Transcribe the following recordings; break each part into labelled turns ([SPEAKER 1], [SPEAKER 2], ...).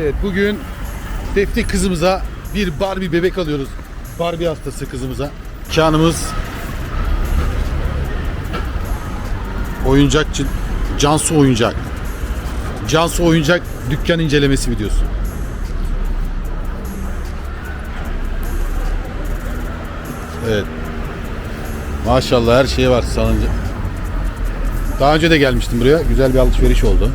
[SPEAKER 1] Evet bugün Defne kızımıza bir Barbie bebek alıyoruz. Barbie hastası kızımıza. Kanımız oyuncakçı Cansu Oyuncak. Cansu Oyuncak dükkan incelemesi videosu. Evet. Maşallah her şey var salınca. Daha önce de gelmiştim buraya. Güzel bir alışveriş oldu.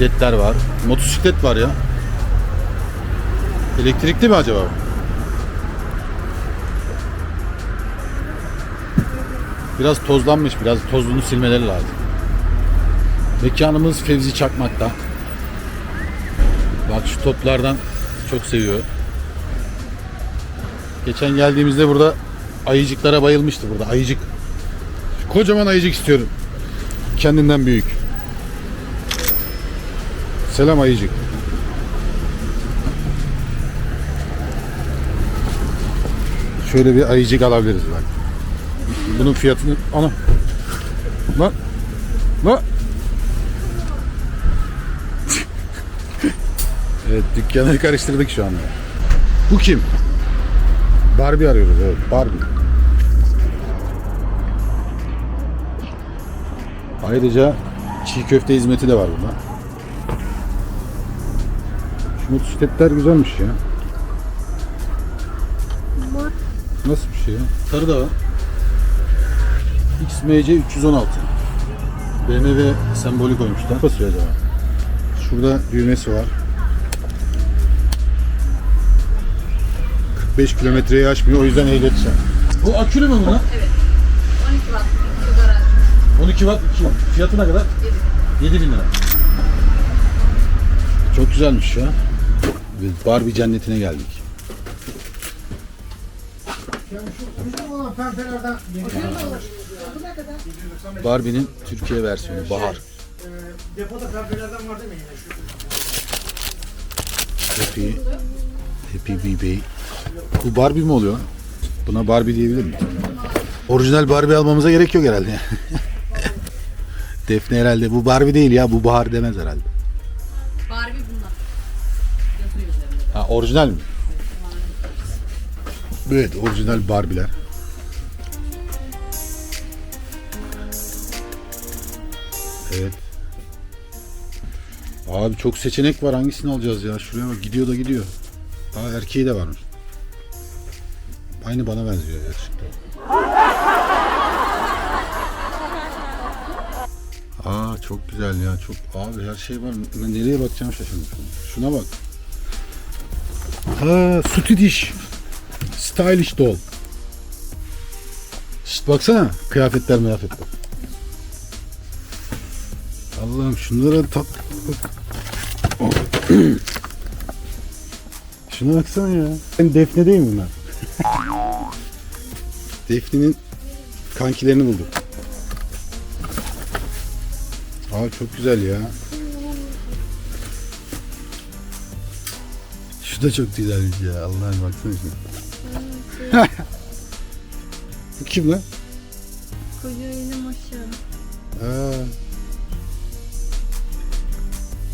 [SPEAKER 1] Bisikletler var. Motosiklet var ya. Elektrikli mi acaba? Biraz tozlanmış. Biraz tozunu silmeleri lazım. Mekanımız Fevzi Çakmak'ta. Bak şu toplardan çok seviyor. Geçen geldiğimizde burada ayıcıklara bayılmıştı burada. Ayıcık. Kocaman ayıcık istiyorum. Kendinden büyük. Selam ayıcık. Şöyle bir ayıcık alabiliriz bak. Bunun fiyatını ana. Lan. Lan. evet dükkanı karıştırdık şu anda. Bu kim? Barbie arıyoruz evet Barbie. Ayrıca çiğ köfte hizmeti de var burada. Motosikletler güzelmiş ya. Nasıl bir şey ya? Sarı da var. XMC 316. BMW sembolü koymuşlar. Basıyor acaba? Şurada düğmesi var. 45 kilometreyi aşmıyor o yüzden ehliyet. Bu akülü mü bunlar?
[SPEAKER 2] 12 watt iki garaj.
[SPEAKER 1] 12 watt 2 fiyatı ne kadar? 7 bin lira. Çok güzelmiş ya. Barbie cennetine geldik. Barbie'nin Türkiye versiyonu Bahar.
[SPEAKER 3] Depoda kahvelerden var değil mi yine şu?
[SPEAKER 1] Happy Happy BB. Bu Barbie mi oluyor? Buna Barbie diyebilir miyim? Orijinal Barbie almamıza gerek yok herhalde. Defne herhalde bu Barbie değil ya bu Bahar demez herhalde. Orijinal mi? Evet orijinal Barbie'ler. Evet. Abi çok seçenek var. Hangisini alacağız ya? Şuraya bak. Gidiyor da gidiyor. Aa erkeği de varmış. Aynı bana benziyor gerçekten. Aa çok güzel ya. Çok abi her şey var. Nereye bakacağım şaşırdım. Şuna bak. Ha, diş. Stylish doll. Şşt baksana kıyafetler mıyafetler. Allah'ım şunlara tat... Şuna baksana ya. Ben Defne değil mi bunlar? Defne'nin kankilerini bulduk. Aa çok güzel ya. Şu da çok güzelmiş ya. Allah'ım baksana şuna. Bu kim lan?
[SPEAKER 4] Koca elim aşağı.
[SPEAKER 1] Aa.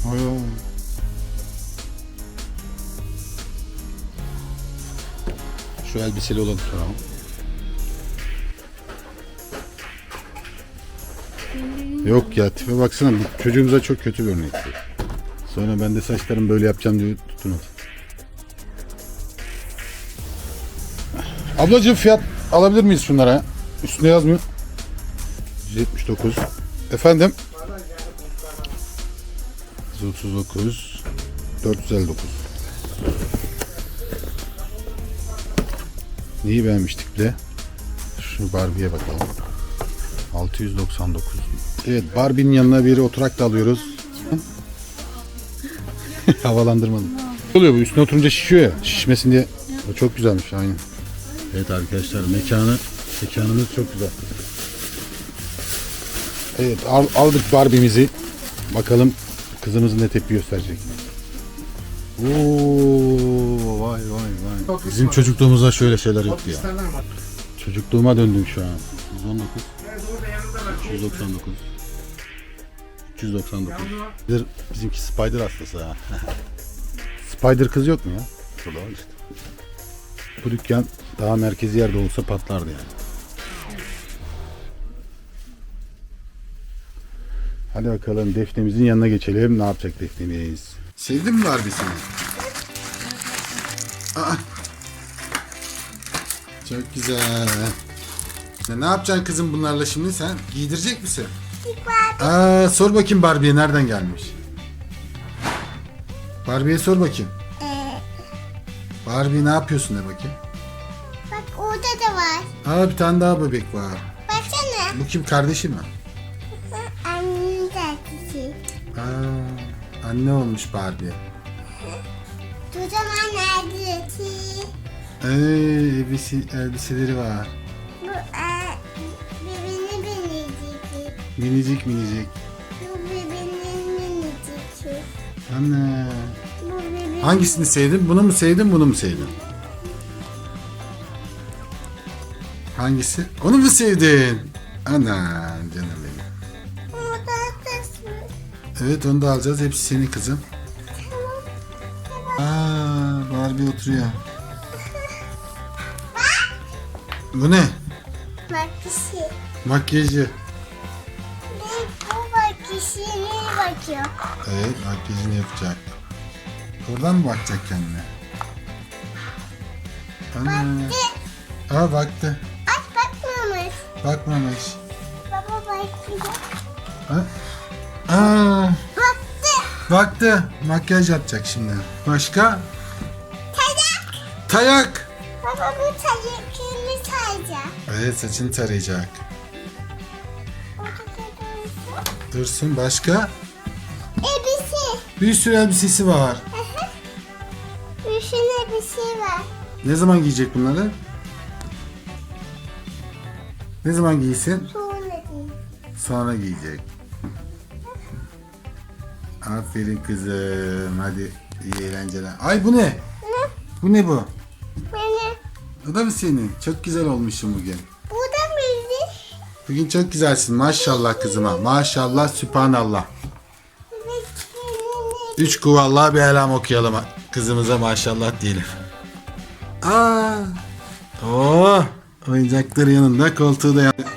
[SPEAKER 1] Aa. Şu elbiseli olanı soralım. Yok ya tipe baksana çocuğumuza çok kötü bir örnek. Sonra ben de saçlarımı böyle yapacağım diye tutunur. Ablacığım fiyat alabilir miyiz şunlara? Üstünde yazmıyor. 179. Efendim? 139 459 Neyi beğenmiştik de? Şu Barbie'ye bakalım. 699. Evet Barbie'nin yanına bir oturak da alıyoruz. Havalandırmadım. Oluyor bu üstüne oturunca şişiyor ya. Şişmesin diye. O çok güzelmiş aynı. Evet arkadaşlar mekanı mekanımız çok güzel. Evet al- aldık Barbie'mizi. Bakalım kızımız ne tepki gösterecek. Oo vay vay vay. Bizim çocukluğumuzda şöyle şeyler yoktu ya. Çocukluğuma döndüm şu an. 119,
[SPEAKER 3] Evet orada yanında var.
[SPEAKER 1] 199. 399.
[SPEAKER 3] Yalnız
[SPEAKER 1] Spider, bizimki Spider hastası ha. Spider kız yok mu ya? Var işte. Bu dükkan daha merkezi yerde olsa patlardı yani. Hadi bakalım Defne'mizin yanına geçelim. Ne yapacak Defne'miz? Sevdin mi Barbie'sini? Aa. Çok güzel. Ne, ne yapacaksın kızım bunlarla şimdi sen? Giydirecek misin? Aa, sor bakayım Barbie'ye nereden gelmiş? Barbie'ye sor bakayım. Barbie ne yapıyorsun de bakayım.
[SPEAKER 5] Bak orada da var.
[SPEAKER 1] Aa bir tane daha bebek var.
[SPEAKER 5] Baksana.
[SPEAKER 1] Bu kim kardeşi mi?
[SPEAKER 5] Annemin tatlısı.
[SPEAKER 1] Aa, anne olmuş Barbie.
[SPEAKER 5] Kocaman nerede?
[SPEAKER 1] Ee, elbise, elbiseleri var.
[SPEAKER 5] Bu e, bebeğini binecek.
[SPEAKER 1] Minicik minicik.
[SPEAKER 5] Bu bebeğinin minicik.
[SPEAKER 1] Anne. Hangisini sevdin? Bunu mu sevdin, bunu mu sevdin? Hangisi? Onu mu sevdin? Ana canım benim. Evet onu da alacağız. Hepsi senin kızım. Aa, Barbie oturuyor. Bu ne? Makyajı.
[SPEAKER 5] Ben bu kişiye bakıyor.
[SPEAKER 1] Evet makyajını yapacak. Oradan mı bakacak kendine? Ana. Aa baktı.
[SPEAKER 5] Aç bakmamış.
[SPEAKER 1] Bakmamış.
[SPEAKER 5] Baba bakıyor.
[SPEAKER 1] Ha? Aa,
[SPEAKER 5] Baktı.
[SPEAKER 1] baktı. Makyaj yapacak şimdi. Başka?
[SPEAKER 5] Tayak.
[SPEAKER 1] Tayak.
[SPEAKER 5] Baba bu tayakını sayacak.
[SPEAKER 1] Evet saçını tarayacak.
[SPEAKER 5] Dursun
[SPEAKER 1] başka?
[SPEAKER 5] Elbise.
[SPEAKER 1] Bir sürü elbisesi var.
[SPEAKER 5] Bir şey var.
[SPEAKER 1] Ne zaman giyecek bunları? Ne zaman giysin?
[SPEAKER 5] Sonra değil.
[SPEAKER 1] Sonra giyecek. Aferin kızım. Hadi iyi eğlenceler. Ay bu ne?
[SPEAKER 5] Ne?
[SPEAKER 1] Bu ne bu?
[SPEAKER 5] Beni.
[SPEAKER 1] O da mı senin? Çok güzel olmuşsun bugün.
[SPEAKER 5] Bu da mıydı?
[SPEAKER 1] Bugün çok güzelsin. Maşallah kızıma. Maşallah, sübhanallah. Üç kuvallah bir elham okuyalım. Kızımıza maşallah diyelim. Aa! Oo! Oyuncakları yanında, koltuğu da yanında.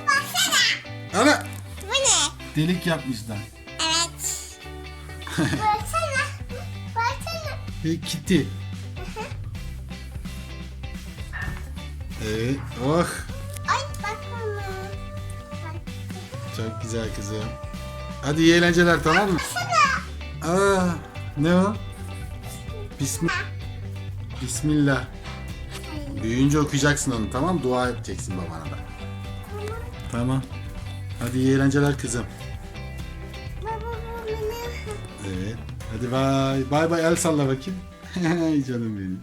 [SPEAKER 1] Ana!
[SPEAKER 5] Bu ne?
[SPEAKER 1] Delik yapmışlar.
[SPEAKER 5] Evet. Baksana. Baksana.
[SPEAKER 1] Ve Kitty. Evet. Oh!
[SPEAKER 5] Ay bakma. Bak.
[SPEAKER 1] Çok güzel kızım. Hadi iyi eğlenceler tamam mı? Aa, ne o? Bismillah. Bismillah. Büyüyünce okuyacaksın onu tamam? Dua edeceksin babana da. Tamam. Hadi iyi eğlenceler kızım.
[SPEAKER 5] Baba bu ne?
[SPEAKER 1] Evet. Hadi bay. Bay bay el salla bakayım. Canım benim.